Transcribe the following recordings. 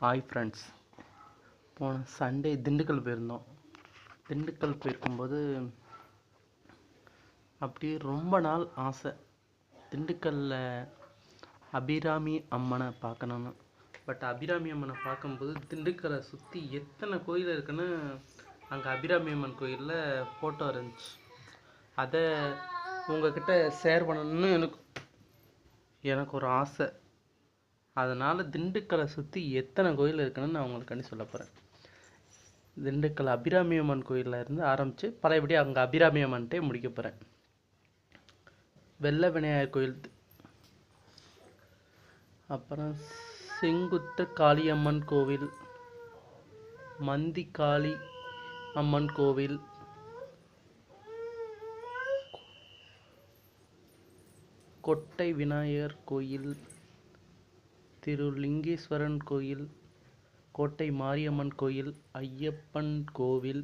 Hi friends போன Sunday Dindigul போயிருந்தோம். திண்டுக்கல் போயிருக்கும்போது அப்படியே ரொம்ப நாள் ஆசை. திண்டுக்கல்லில் அபிராமி அம்மனை பார்க்கணும்னு. பட் அபிராமி அம்மனை பார்க்கும்போது திண்டுக்கலை சுற்றி எத்தனை கோயில் இருக்குன்னு அங்கே அபிராமி அம்மன் கோயிலில் ஃபோட்டோ இருந்துச்சு. அதை உங்ககிட்ட ஷேர் பண்ணணும்னு எனக்கு எனக்கு ஒரு ஆசை. அதனால் திண்டுக்கலை சுற்றி எத்தனை கோயில் இருக்குன்னு நான் உங்களுக்காண்டி சொல்ல போகிறேன் திண்டுக்கல் அபிராமியம்மன் கோயிலில் இருந்து ஆரம்பித்து பழையபடி அங்கே அபிராமி அம்மன்ட்டே முடிக்க போகிறேன் வெள்ள விநாயகர் கோயில் அப்புறம் செங்குத்த காளியம்மன் கோவில் மந்தி காளி அம்மன் கோவில் கொட்டை விநாயகர் கோயில் திரு லிங்கேஸ்வரன் கோயில் கோட்டை மாரியம்மன் கோயில் ஐயப்பன் கோவில்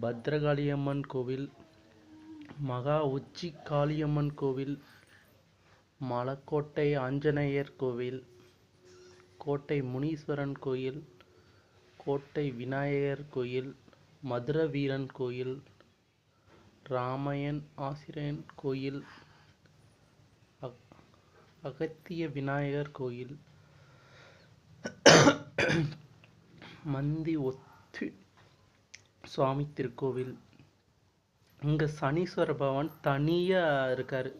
பத்ரகாளியம்மன் கோவில் மகா உச்சி காளியம்மன் கோவில் மலக்கோட்டை ஆஞ்சநேயர் கோவில் கோட்டை முனீஸ்வரன் கோயில் கோட்டை விநாயகர் கோயில் மதுர வீரன் கோயில் ராமையன் ஆசிரியன் கோயில் அக்- அகத்திய விநாயகர் கோயில் மந்தி ஒத்து சுவாமி திருக்கோவில். இங்கே சனீஸ்வர பகவான் தனியாக இருக்கார்.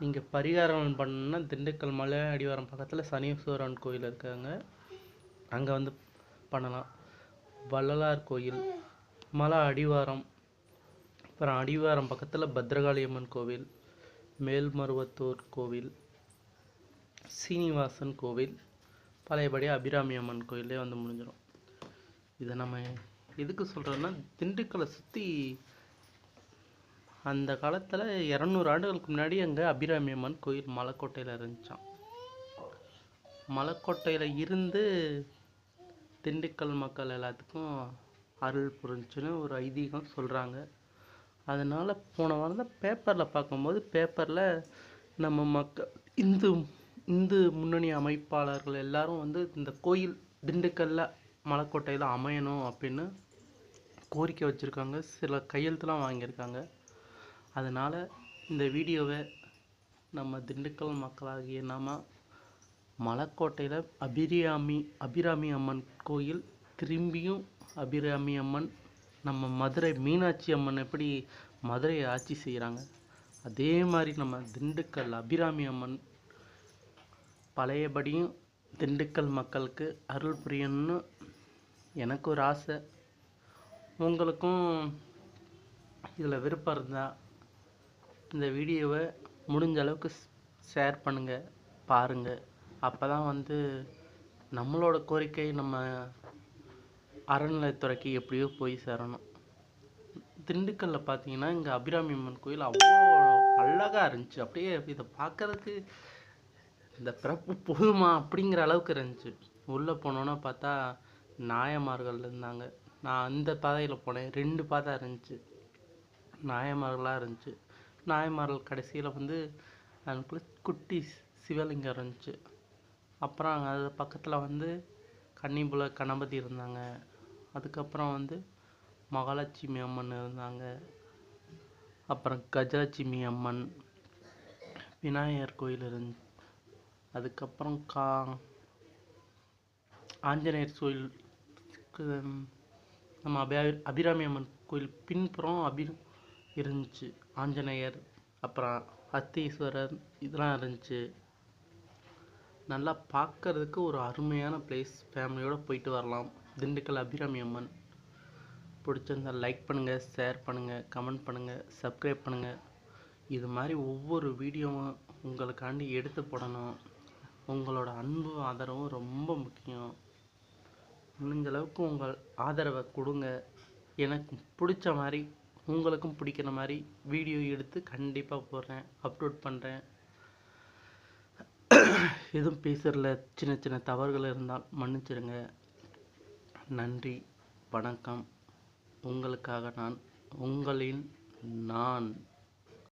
நீங்கள் பரிகாரம் பண்ணணும்னா திண்டுக்கல் மலை அடிவாரம் பக்கத்தில் சனீஸ்வரன் கோயில் இருக்காங்க. அங்கே வந்து பண்ணலாம். வள்ளலார் கோயில் மலை அடிவாரம் அப்புறம் அடிவாரம் பக்கத்தில் பத்ரகாளியம்மன் கோவில் மேல்மருவத்தூர் கோவில் சீனிவாசன் கோவில் பழையபடி அபிராமி அம்மன் கோயிலே வந்து முடிஞ்சிடும் இதை நம்ம எதுக்கு சொல்கிறோன்னா திண்டுக்கலை சுற்றி அந்த காலத்தில் இரநூறு ஆண்டுகளுக்கு முன்னாடி அங்கே அபிராமி அம்மன் கோயில் மலைக்கோட்டையில் இருந்துச்சான் மலைக்கோட்டையில் இருந்து திண்டுக்கல் மக்கள் எல்லாத்துக்கும் அருள் புரிஞ்சுன்னு ஒரு ஐதீகம் சொல்கிறாங்க அதனால் போன வாரம் தான் பேப்பரில் பார்க்கும்போது பேப்பரில் நம்ம மக்கள் இந்து இந்து முன்னணி அமைப்பாளர்கள் எல்லாரும் வந்து இந்த கோயில் திண்டுக்கல்ல மலைக்கோட்டையில் அமையணும் அப்படின்னு கோரிக்கை வச்சுருக்காங்க. சில கையெழுத்துலாம் வாங்கியிருக்காங்க. அதனால் இந்த வீடியோவை நம்ம திண்டுக்கல் மக்களாகிய நாம் மலைக்கோட்டையில் அபிராமி அபிராமி அம்மன் கோயில் திரும்பியும் அபிராமி அம்மன் நம்ம மதுரை மீனாட்சி அம்மன் எப்படி மதுரையை ஆட்சி செய்கிறாங்க அதே மாதிரி நம்ம திண்டுக்கல் அபிராமி அம்மன் பழையபடியும் திண்டுக்கல் மக்களுக்கு அருள் புரியணும்னு எனக்கு ஒரு ஆசை. உங்களுக்கும் இதில் விருப்பம் இருந்தால் இந்த வீடியோவை முடிஞ்ச அளவுக்கு ஷேர் பண்ணுங்கள் பாருங்கள் அப்போ தான் வந்து நம்மளோட கோரிக்கை நம்ம அறநிலையத்துறைக்கு எப்படியோ போய் சேரணும். திண்டுக்கல்ல பார்த்தீங்கன்னா இங்கே அபிராமி அம்மன் கோயில் அவ்வளோ அழகாக இருந்துச்சு. அப்படியே இதை பார்க்குறதுக்கு இந்த பிறப்பு போதுமா அப்படிங்கிற அளவுக்கு இருந்துச்சு. உள்ளே போனோன்னா பார்த்தா நாயமார்கள் இருந்தாங்க. நான் அந்த பாதையில் போனேன். ரெண்டு பாதை இருந்துச்சு. நாயமார்களாக இருந்துச்சு. நாயமார்கள் கடைசியில் வந்து அதுக்குள்ளே குட்டி சிவலிங்கம் இருந்துச்சு. அப்புறம் அது பக்கத்தில் வந்து கன்னிபுல கணபதி இருந்தாங்க. அதுக்கப்புறம் வந்து மகாலட்சுமி அம்மன் இருந்தாங்க. அப்புறம் கஜலட்சுமி அம்மன் விநாயகர் கோயில் இருந்துச்சு. அதுக்கப்புறம் கா ஆஞ்சநேயர் கோயிலுக்கு நம்ம அபி அபிராமி அம்மன் கோயில் பின்புறம் அபி இருந்துச்சு. ஆஞ்சநேயர் அப்புறம் அத்தீஸ்வரர் இதெல்லாம் இருந்துச்சு. நல்லா பார்க்கறதுக்கு ஒரு அருமையான பிளேஸ் ஃபேமிலியோடு போயிட்டு வரலாம். திண்டுக்கல் அபிராமி அம்மன். பிடிச்சிருந்தா லைக் பண்ணுங்கள் ஷேர் பண்ணுங்கள் கமெண்ட் பண்ணுங்கள் சப்ஸ்கிரைப் பண்ணுங்கள் இது மாதிரி ஒவ்வொரு வீடியோவும் உங்களுக்காண்டி எடுத்து போடணும். உங்களோட அன்பு ஆதரவும் ரொம்ப முக்கியம். முடிஞ்ச அளவுக்கு உங்கள் ஆதரவை கொடுங்க. எனக்கு பிடிச்ச மாதிரி உங்களுக்கும் பிடிக்கிற மாதிரி வீடியோ எடுத்து கண்டிப்பாக போடுறேன் அப்லோட் பண்ணுறேன் எதுவும் பேசுகிறல சின்ன சின்ன தவறுகள் இருந்தால் மன்னிச்சிடுங்க. நன்றி வணக்கம். உங்களுக்காக நான் உங்களின் நான்.